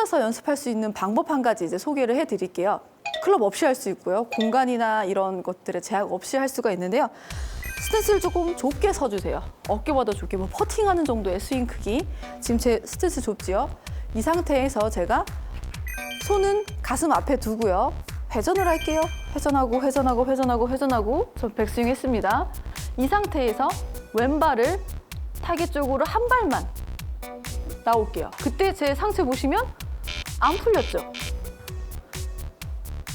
혼자서 연습할 수 있는 방법 한 가지 이제 소개를 해드릴게요. 클럽 없이 할 수 있고요. 공간이나 이런 것들의 제약 없이 할 수가 있는데요. 스탠스를 조금 좁게 서주세요. 어깨보다 좁게, 뭐 퍼팅하는 정도의 스윙 크기. 지금 제 스탠스 좁지요? 이 상태에서 제가 손은 가슴 앞에 두고요. 회전을 할게요. 회전하고 회전하고 회전하고 회전하고 저 백스윙 했습니다. 이 상태에서 왼발을 타겟 쪽으로 한 발만 나올게요. 그때 제 상체 보시면 안 풀렸죠?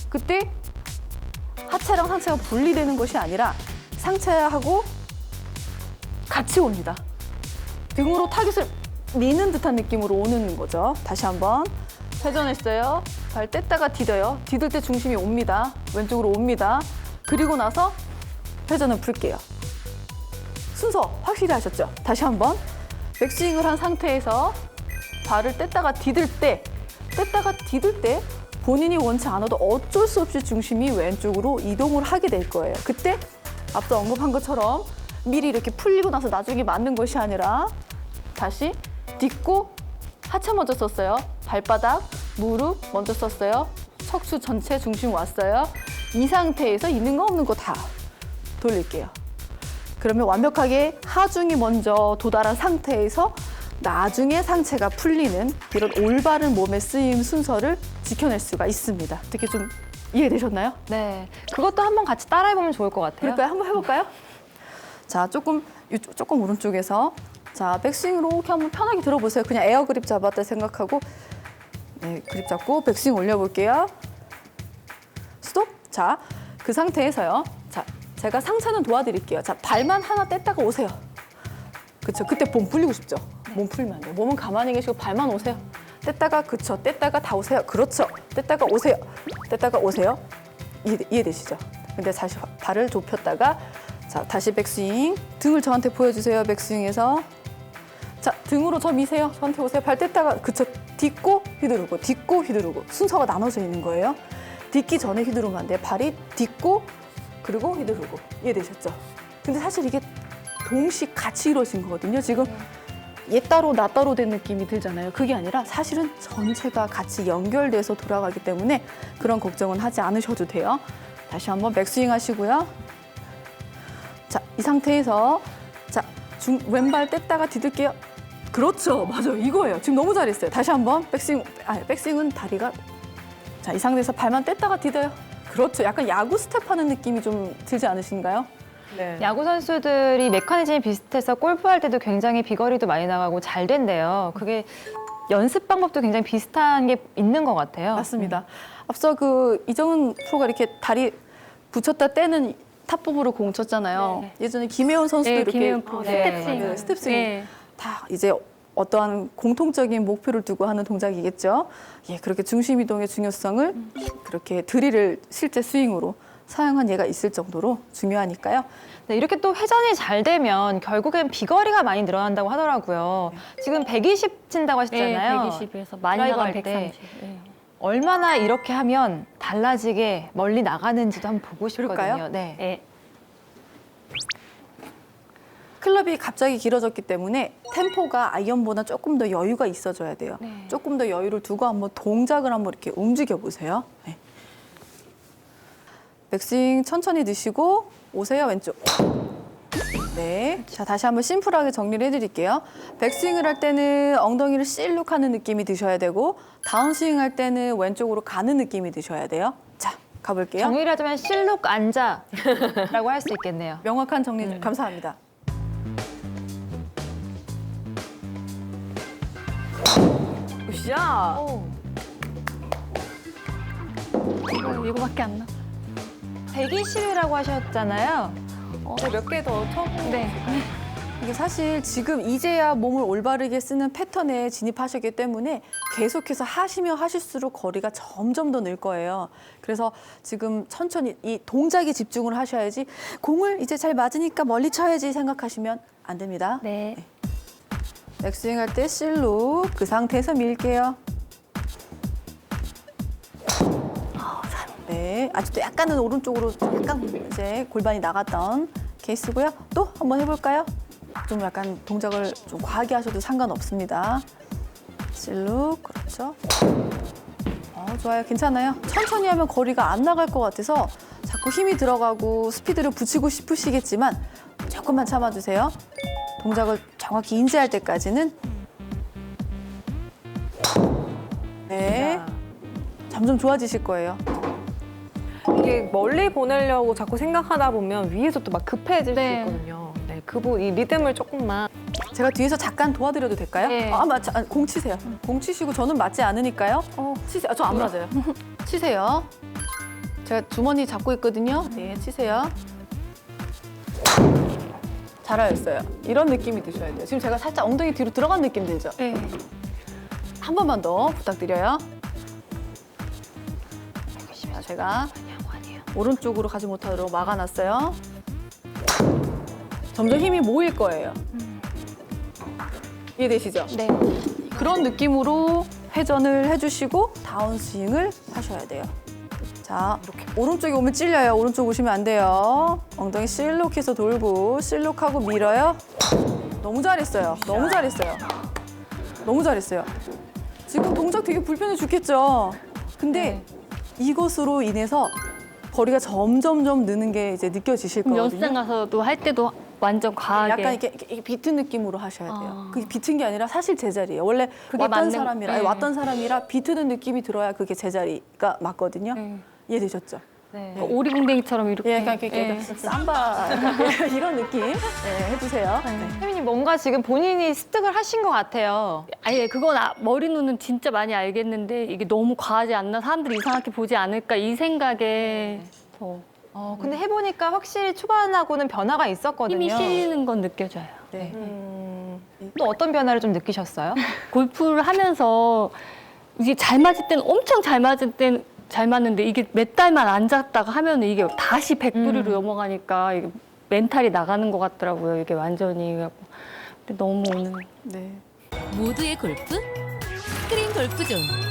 그때 하체랑 상체가 분리되는 것이 아니라 상체하고 같이 옵니다. 등으로 타겟을 미는 듯한 느낌으로 오는 거죠. 다시 한번 회전했어요. 발 뗐다가 디뎌요. 디딜 때 중심이 옵니다. 왼쪽으로 옵니다. 그리고 나서 회전을 풀게요. 순서 확실히 하셨죠? 다시 한번 백스윙을 한 상태에서 발을 뗐다가 디딜 때 뗐다가 디딜 때 본인이 원치 않아도 어쩔 수 없이 중심이 왼쪽으로 이동을 하게 될 거예요. 그때 앞서 언급한 것처럼 미리 이렇게 풀리고 나서 나중에 맞는 것이 아니라 다시 딛고 하체 먼저 썼어요. 발바닥, 무릎 먼저 썼어요. 척추 전체 중심 왔어요. 이 상태에서 있는 거 없는 거 다 돌릴게요. 그러면 완벽하게 하중이 먼저 도달한 상태에서 나중에 상체가 풀리는 이런 올바른 몸의 쓰임 순서를 지켜낼 수가 있습니다. 어떻게 좀 이해되셨나요? 네. 그것도 한번 같이 따라해보면 좋을 것 같아요. 그럴까요? 한번 해볼까요? 자, 조금 이쪽, 조금 오른쪽에서 자 백스윙으로 이렇게 한번 편하게 들어보세요. 그냥 에어 그립 잡았다 생각하고 네, 그립 잡고 백스윙 올려볼게요. 스톱. 자, 그 상태에서요. 자, 제가 상체는 도와드릴게요. 자, 발만 하나 뗐다가 오세요. 그쵸. 그때 몸 풀리고 싶죠. 몸 풀면 안 돼요. 몸은 가만히 계시고 발만 오세요. 뗐다가 그쵸. 뗐다가 다 오세요. 그렇죠. 뗐다가 오세요. 뗐다가 오세요. 이해, 이해되시죠? 근데 다시 바- 발을 좁혔다가 자 다시 백스윙 등을 저한테 보여주세요 백스윙에서 자 등으로 저 미세요 저한테 오세요 발 뗐다가 그쵸 딛고 휘두르고 딛고 휘두르고 순서가 나눠져 있는 거예요 딛기 전에 휘두르면 안 돼요 발이 딛고 그리고 휘두르고 이해되셨죠? 근데 사실 이게 동시 같이 이루어진 거거든요 지금 얘 따로 나 따로 된 느낌이 들잖아요. 그게 아니라 사실은 전체가 같이 연결돼서 돌아가기 때문에 그런 걱정은 하지 않으셔도 돼요. 다시 한번 백스윙 하시고요. 자, 이 상태에서 자, 중, 왼발 뗐다가 디딜게요. 그렇죠. 맞아요. 이거예요. 지금 너무 잘했어요. 다시 한번 백스윙. 아, 백스윙은 다리가 자, 이 상태에서 발만 뗐다가 디뎌요. 그렇죠. 약간 야구 스텝 하는 느낌이 좀 들지 않으신가요? 네. 야구 선수들이 메커니즘이 비슷해서 골프할 때도 굉장히 비거리도 많이 나가고 잘 된대요. 그게 연습 방법도 굉장히 비슷한 게 있는 것 같아요. 맞습니다. 앞서 그 이정은 프로가 이렇게 다리 붙였다 떼는 탑부부로 공 쳤잖아요. 예전에 김혜원 선수도 네, 이렇게 김혜원 프로 네, 스텝 스윙. 맞아요. 스텝 스윙. 네. 다 이제 어떠한 공통적인 목표를 두고 하는 동작이겠죠. 예, 그렇게 중심 이동의 중요성을 그렇게 드릴을 실제 스윙으로 사용한 예가 있을 정도로 중요하니까요. 네, 이렇게 또 회전이 잘 되면 결국엔 비거리가 많이 늘어난다고 하더라고요. 지금 120 친다고 하셨잖아요. 네, 120에서 많이 드라이브 나가면 할 때. 130. 네. 얼마나 이렇게 하면 달라지게 멀리 나가는지도 한번 보고 싶거든요. 그럴까요? 네. 네. 클럽이 갑자기 길어졌기 때문에 템포가 아이언보다 조금 더 여유가 있어져야 돼요. 네. 조금 더 여유를 두고 한번 동작을 한번 이렇게 움직여 보세요. 네. 백스윙 천천히 드시고 오세요 왼쪽. 네. 자 다시 한번 심플하게 정리를 해드릴게요. 백스윙을 할 때는 엉덩이를 실룩 하는 느낌이 드셔야 되고 다운스윙 할 때는 왼쪽으로 가는 느낌이 드셔야 돼요. 자 가볼게요. 정리를 하자면 실룩 앉아라고 할 수 있겠네요. 명확한 정리 감사합니다. 굿샷. 이거, 이거밖에 안 나. 120이라고 하셨잖아요. 몇개 더 쳐. 네. 이게 사실 지금 이제야 몸을 올바르게 쓰는 패턴에 진입하셨기 때문에 계속해서 하시면 하실수록 거리가 점점 더 늘 거예요. 그래서 지금 천천히 이 동작에 집중을 하셔야지 공을 이제 잘 맞으니까 멀리 쳐야지 생각하시면 안 됩니다. 네. 백스윙 할 때 실룩 그 상태에서 밀게요. 네, 아직도 약간은 오른쪽으로 좀 약간 이제 골반이 나갔던 케이스고요. 또 한번 해볼까요? 좀 약간 동작을 좀 과하게 하셔도 상관없습니다. 실룩 그렇죠. 어, 좋아요. 괜찮아요. 천천히 하면 거리가 안 나갈 것 같아서 자꾸 힘이 들어가고 스피드를 붙이고 싶으시겠지만 조금만 참아주세요. 동작을 정확히 인지할 때까지는 네 점점 좋아지실 거예요. 이게 멀리 보내려고 자꾸 생각하다 보면 위에서 또 막 급해질 네. 수 있거든요. 네, 그부 이 리듬을 조금만 제가 뒤에서 잠깐 도와드려도 될까요? 네. 아, 맞, 아, 공 치세요. 공 치시고 저는 맞지 않으니까요. 어, 치세요. 저 안 맞아요. 치세요. 제가 주머니 잡고 있거든요. 네, 치세요. 잘하셨어요. 이런 느낌이 드셔야 돼요. 지금 제가 살짝 엉덩이 뒤로 들어간 느낌 들죠? 네. 한 번만 더 부탁드려요. 자, 제가 오른쪽으로 가지 못하도록 막아놨어요. 점점 힘이 모일 거예요. 이해되시죠? 네. 그런 느낌으로 회전을 해주시고 다운스윙을 하셔야 돼요. 자, 오른쪽에 오면 찔려요. 오른쪽 오시면 안 돼요. 엉덩이 실록해서 돌고 실록하고 밀어요. 너무 잘했어요. 너무 잘했어요. 너무 잘했어요. 지금 동작 되게 불편해 죽겠죠. 근데 이것으로 인해서 거리가 점점점 느는 게 이제 느껴지실 그럼 거거든요. 연습장 가서도 할 때도 완전 과하게. 약간 이렇게, 이렇게 비튼 느낌으로 하셔야 돼요. 아. 그게 비튼 게 아니라 사실 제자리예요. 원래 그게 왔던 맞는- 사람이라 아니, 네. 왔던 사람이라 비트는 느낌이 들어야 그게 제자리가 맞거든요. 네. 이해되셨죠? 네. 어, 오리궁뎅이처럼 이렇게. 예, 약간 이렇게 네. 삼바 이런 느낌 네, 해주세요. 네. 혜민님 뭔가 지금 본인이 습득을 하신 것 같아요. 아니 그건 아, 머리 눈은 진짜 많이 알겠는데 이게 너무 과하지 않나 사람들이 이상하게 보지 않을까 이 생각에 더 어, 근데 해보니까 확실히 초반하고는 변화가 있었거든요. 힘이 실리는 건 느껴져요. 네. 음, 또 어떤 변화를 좀 느끼셨어요? 골프를 하면서 이게 잘 맞을 때는 엄청 잘 맞을 때는 잘 맞는데 이게 몇 달만 앉았다가 하면 은 이게 다시 백두리로 넘어가니까 이게 멘탈이 나가는 것 같더라고요. 이게 완전히 그래갖고. 근데 너무 오늘 네. 모두의 골프 스크린 골프존